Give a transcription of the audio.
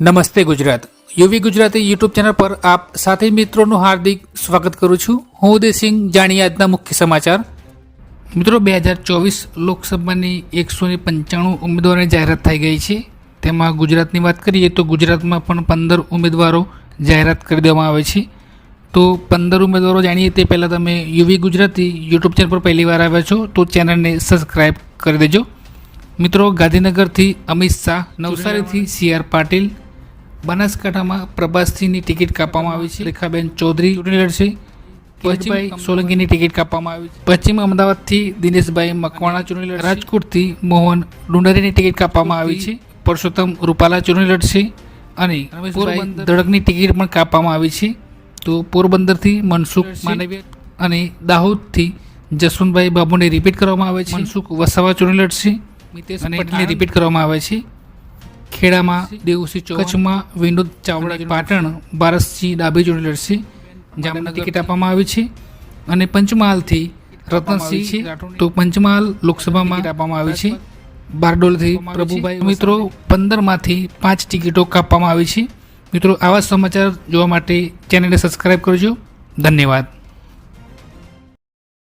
Namaste Gujarat. UV Gujarati YouTube channel પર આપ સાથી મિત્રોનું હાર્દિક સ્વાગત કરું છું. હું ઉદયસિંહ જાણીએ આજના મુખ્ય સમાચાર. મિત્રો, બે હજાર ચોવીસ લોકસભાની એકસો ને પંચાણું ઉમેદવારોની જાહેરાત થઈ ગઈ છે. તેમાં ગુજરાતની વાત કરીએ તો ગુજરાતમાં પણ પંદર ઉમેદવારો જાહેરાત કરી દેવામાં આવે છે. તો પંદર ઉમેદવારો જાણીએ તે પહેલાં તમે યુવી ગુજરાતી યુટ્યુબ ચેનલ પર પહેલી વાર આવ્યા છો, તો ચેનલને સબસ્ક્રાઈબ કરી દેજો. મિત્રો, ગાંધીનગરથી અમિત શાહ, નવસારીથી સી આર પાટીલ બનાસકાંઠામાં પ્રભાસસિંહની ટિકિટ કાપવામાં આવી છે. રેખાબેન ચૌધરી ચૂંટણી લડશે. પશ્ચિમભાઈ સોલંકીની ટિકિટ કાપવામાં આવી છે. પશ્ચિમ અમદાવાદથી દિનેશભાઈ મકવાણા ચૂંટણી લડશે. રાજકોટથી મોહન ડુંડરીની ટિકિટ કાપવામાં આવી છે. પરસોત્તમ રૂપાલા ચૂંટણી લડશે. અને ધડકની ટિકિટ પણ કાપવામાં આવી છે. તો પોરબંદરથી મનસુખ માનવીય અને દાહોદથી જસવંતભાઈ બાબુને રિપીટ કરવામાં આવે છે. મનસુખ વસાવા ચૂંટણી લડશે. અને પટેલને રિપીટ કરવામાં આવે છે. ખેડામાં દેવસિંહ કચ્છમાં વિનોદ ચાવડા પાટણ ભારતસિંહ ડાભી જોડે લડશે જામનગર ટિકિટ આપવામાં આવી છે. અને પંચમહાલથી રતનસિંહ છે. તો પંચમહાલ લોકસભામાં આપવામાં આવી છે. બારડોલથી પ્રભુભાઈ મિત્રો પંદરમાંથી પાંચ ટિકિટો કાપવામાં આવી છે. મિત્રો આવા સમાચાર જોવા માટે ચેનલને સબસ્ક્રાઈબ કરજો. ધન્યવાદ.